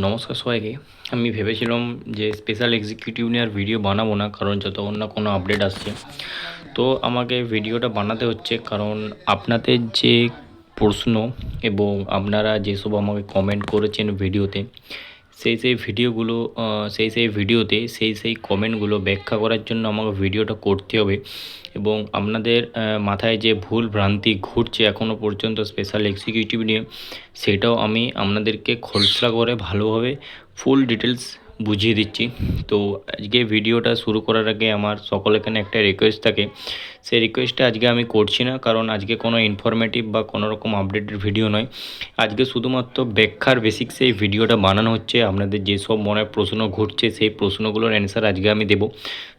নমস্কার সবাইকে। আমি ভেবেছিলাম যে স্পেশাল এক্সিকিউটিভ নিয়ে আর ভিডিও বানাবো না, কারণ যতক্ষণ না কোনো আপডেট আসছে। তো আমাকে ভিডিওটা বানাতে হচ্ছে, কারণ আপনাদের যে প্রশ্ন এবং আপনারা যেসব আমাকে কমেন্ট করেছেন ভিডিওতে সেই সেই ভিডিওগুলো সেই সেই ভিডিওতে সেই সেই কমেন্টগুলো ব্যাখ্যা করার জন্য আমাকে ভিডিওটা করতে হবে। এবং আপনাদের মাথায় যে ভুল ভ্রান্তি ঘুরছে এখনও পর্যন্ত স্পেশাল এক্সিকিউটিভ নিয়ে, সেটাও আমি আপনাদেরকে খোলসা করে ভালোভাবে ফুল ডিটেলস বুঝিয়ে দিচ্ছি। তো আজকে ভিডিওটা শুরু করার আগে আমার সকলের এখানে একটা রিকোয়েস্ট থাকে। সেই রিকোয়েস্টটা আজকে আমি করছি না, কারণ আজকে কোনো ইনফরমেটিভ বা কোনো রকম আপডেটের ভিডিও নয়। আজকে শুধুমাত্র ব্যাখ্যার বেসিক্সে এই ভিডিওটা বানানো হচ্ছে। আপনাদের যেসব মনে প্রশ্ন ঘুরছে, সেই প্রশ্নগুলোর অ্যান্সার আজকে আমি দেবো।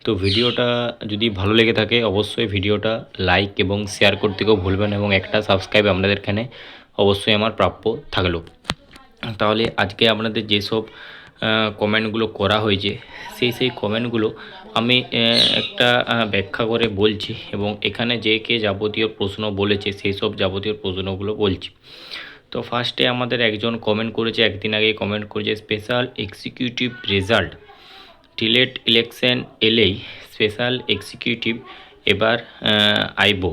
তো ভিডিওটা যদি ভালো লেগে থাকে, অবশ্যই ভিডিওটা লাইক এবং শেয়ার করতে কেউ ভুলবেন এবং একটা সাবস্ক্রাইব আপনাদের এখানে অবশ্যই আমার প্রাপ্য থাকল। তাহলে আজকে আপনাদের যেসব কমেন্টগুলো করা হয়েছে। সেই সেই কমেন্টগুলো আমি একটা ব্যাখ্যা করে বলছি এবং এখানে যে কে যাবতীয় প্রশ্ন বলেছে, সেই সব যাবতীয় প্রশ্নগুলো বলছি। তো ফার্স্টে আমাদের একজন কমেন্ট করেছে, একদিন আগে কমেন্ট করেছে special executive result delete election এলেই স্পেশাল এক্সিকিউটিভ এবার আইবো।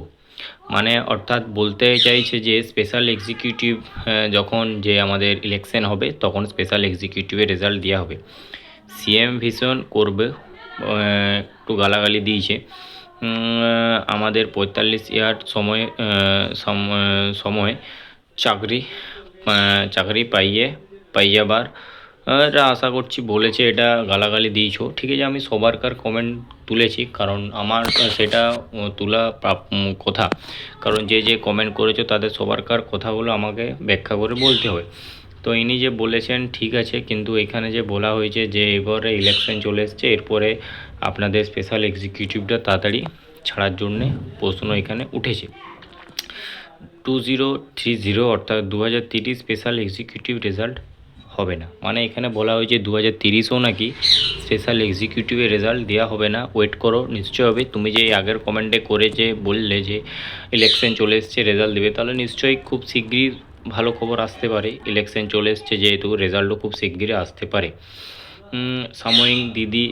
মানে অর্থাৎ বলতে চাইছে যে স্পেশাল এক্সিকিউটিভ যখন যে আমাদের ইলেকশন হবে, তখন স্পেশাল এক্সিকিউটিভের রেজাল্ট দেওয়া হবে। সিএম ভীষণ করবে একটু গালাগালি দিয়েছে। আমাদের পঁয়তাল্লিশ ইয়ার সময় সম- সময় চাকরি চাকরি পাইয়ে, পাইয়াবার এটা আশা করছি বলেছে, এটা গালাগালি দিয়েছ। ঠিক আছে, আমি সবারকার কমেন্ট তুলেছি, কারণ আমার সেটা তোলা কথা। কারণ যে যে কমেন্ট করেছ, তাদের সবারকার কথাগুলো আমাকে ব্যাখ্যা করে বলতে হবে। তো ইনি যে বলেছেন, ঠিক আছে, কিন্তু এখানে যে বলা হয়েছে যে এবারে ইলেকশন চলে এসছে, এরপরে আপনাদের স্পেশাল এক্সিকিউটিভটা তাড়াতাড়ি ছাড়ার জন্যে প্রশ্ন এখানে উঠেছে। টু জিরো থ্রি জিরো অর্থাৎ দু হাজার স্পেশাল এক্সিকিউটিভ রেজাল্ট হবে না। মানে এখানে বলা হয়েছে দু হাজার তিরিশেও নাকি স্পেশাল এক্সিকিউটিভের রেজাল্ট দেওয়া হবে না। ওয়েট করো নিশ্চয় হবে। তুমি যে আগের কমেন্টে করে যে বললে যে ইলেকশন চলে এসছে রেজাল্ট দেবে, তাহলে নিশ্চয়ই খুব শিগগিরই ভালো খবর আসতে পারে। ইলেকশন চলে এসছে যেহেতু রেজাল্টও খুব শিগগিরই আসতে পারে। সাময়িক দিদি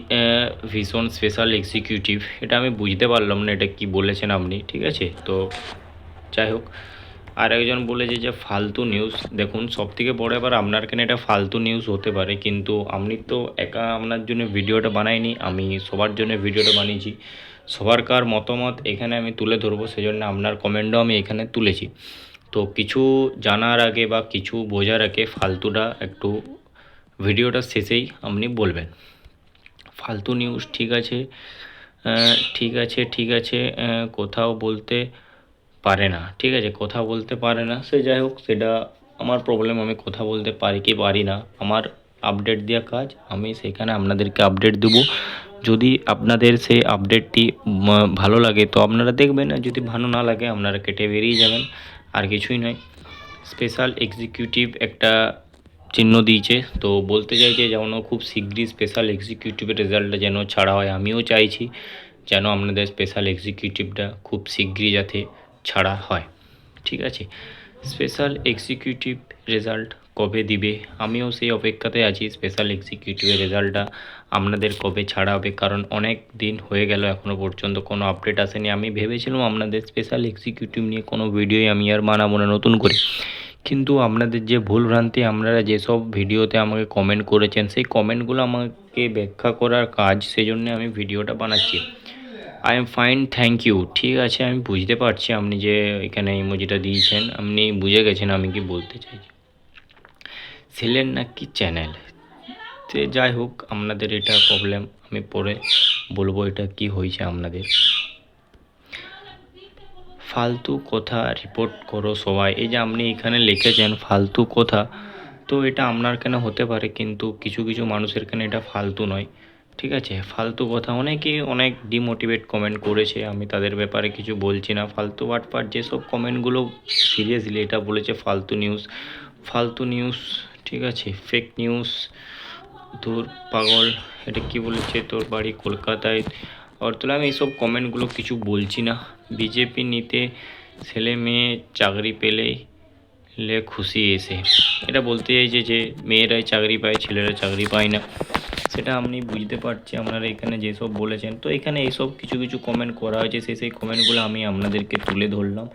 ভীষণ স্পেশাল এক্সিকিউটিভ এটা আমি বুঝতে পারলাম না, এটা কি বলেছেন আপনি, ঠিক আছে? তো যাই হোক আর একজন বলেছে যে ফালতু নিউজ দেখুন সব থেকে বড় এবার আপনার কেন এটা ফালতু নিউজ হতে পারে? কিন্তু আপনি তো একা আপনার জন্য ভিডিওটা বানাইনি, আমি সবার জন্য ভিডিওটা বানিয়েছি। সবার কার মতামত এখানে আমি তুলে ধরবো, সেজন্য আপনার কমেন্টও আমি এখানে তুলেছি। তো কিছু জানার আগে বা কিছু বোঝার আগে ফালতুটা একটু ভিডিওটা শেষেই আপনি বলবেন। ফালতু নিউজ ঠিক আছে ঠিক আছে ঠিক আছে কোথাও বলতে পারে না। ঠিক আছে, কথা বলতে পারে না। সে যাই হোক, সেটা আমার প্রবলেম আমি কথা বলতে পারি কি পারি না। আমার আপডেট দেওয়া কাজ, আমি সেখানে আপনাদেরকে আপডেট দেবো। যদি আপনাদের সেই আপডেটটি ভালো লাগে, তো আপনারা দেখবেন আর যদি ভালো না লাগে, আপনারা কেটে বেরিয়ে যাবেন। আর কিছুই নয়। স্পেশাল এক্সিকিউটিভ একটা চিহ্ন দিয়েছে। তো বলতে চাইছে যেন খুব শীঘ্রই স্পেশাল এক্সিকিউটিভের রেজাল্টটা যেন ছাড়া হয়। আমিও চাইছি যেন আপনাদের স্পেশাল এক্সিকিউটিভটা খুব শীঘ্রই যাতে ছাড়া হয়। ঠিক আছে? স্পেশাল এক্সিকিউটিভ রেজাল্ট কবে দিবে? আমিও সেই অপেক্ষাতে আছি স্পেশাল এক্সিকিউটিভের রেজাল্টটা আপনাদের কবে ছাড়া হবে? কারণ অনেক দিন হয়ে গেল এখনও পর্যন্ত কোনো আপডেট আসেনি। আমি ভেবেছিলাম আপনাদের স্পেশাল এক্সিকিউটিভ নিয়ে কোনো ভিডিওই আমি আর বানাবো না নতুন করে। কিন্তু আপনাদের যে ভুলভ্রান্তি আপনারা যেসব ভিডিওতে আমাকে কমেন্ট করেছেন, সেই কমেন্টগুলো আমাকে ব্যাখ্যা করার কাজ, সেজন্য আমি ভিডিওটা বানাচ্ছি। I am fine thank you ঠিক আছে, আমি বুঝতে পারছি আপনি যে এখানে ইমোজিটা দিয়েছেন। আপনি বুঝে গেছেন আমি কি বলতে চাইছি। ছিলেন নাকি চ্যানেল সে যাই হোক, আপনাদের এটা প্রবলেম আমি পরে বলব এটা কি হয়েছে আপনাদের। ফালতু কথা রিপোর্ট করো সবাই। এই যে আপনি এখানে লিখেছেন ফালতু কথা, তো এটা আপনার কেন হতে পারে? কিন্তু কিছু কিছু মানুষের কেন এটা ফালতু নয়। ঠিক আছে, ফালতু কথা অনেকেই অনেক ডিমোটিভেট কমেন্ট করেছে, আমি তাদের ব্যাপারে কিছু বলছি না। ফালতু বাটপাট যেসব কমেন্টগুলো সিরিয়াসলি এটা বলেছে ফালতু নিউজ ফালতু নিউজ ঠিক আছে ফেক নিউজ তোর পাগল, এটা কি বলেছে তোর বাড়ি কলকাতায়? অর্থলা আমি এইসব কমেন্টগুলো কিছু বলছি না। বিজেপি নিতে ছেলে মেয়ে চাকরি পেলে লে খুশি এসে। এটা বলতে চাইছে যে মেয়েরাই চাকরি পায়, ছেলেরা চাকরি পায় না। সেটা আপনি বুঝতে পারছি আপনারা এখানে যেসব বলেছেন। তো এখানে এইসব কিছু কিছু কমেন্ট করা হয়েছে, সেই সেই কমেন্টগুলো আমি আপনাদেরকে তুলে ধরলাম।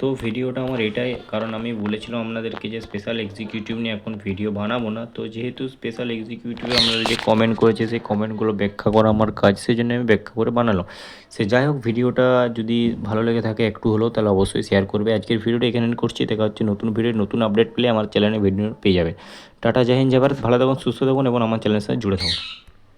তো ভিডিওটা আমার এটাই, কারণ আমি বলেছিলাম আপনাদেরকে যে স্পেশাল এক্সিকিউটিভ নিয়ে এখন ভিডিও বানাবো না। তো যেহেতু স্পেশাল এক্সিকিউটিভে আপনারা যে কমেন্ট করেছে, সেই কমেন্টগুলো ব্যাখ্যা করা আমার কাজ সেই জন্য আমি ব্যাখ্যা করে বানালাম। সে যাই হোক, ভিডিওটা যদি ভালো লেগে থাকে একটু হলেও তাহলে অবশ্যই শেয়ার করবে। আজকের ভিডিওটা এখানে করছি। দেখা হচ্ছে নতুন ভিডিও নতুন আপডেট পেলে আমার চ্যানেলে ভিডিও পেয়ে যাবে। টাটা জাহিন জাভার ভালো থাকুন, সুস্থ থাকুন এবং আমার চ্যানেলের সাথে জুড়ে থাকুন।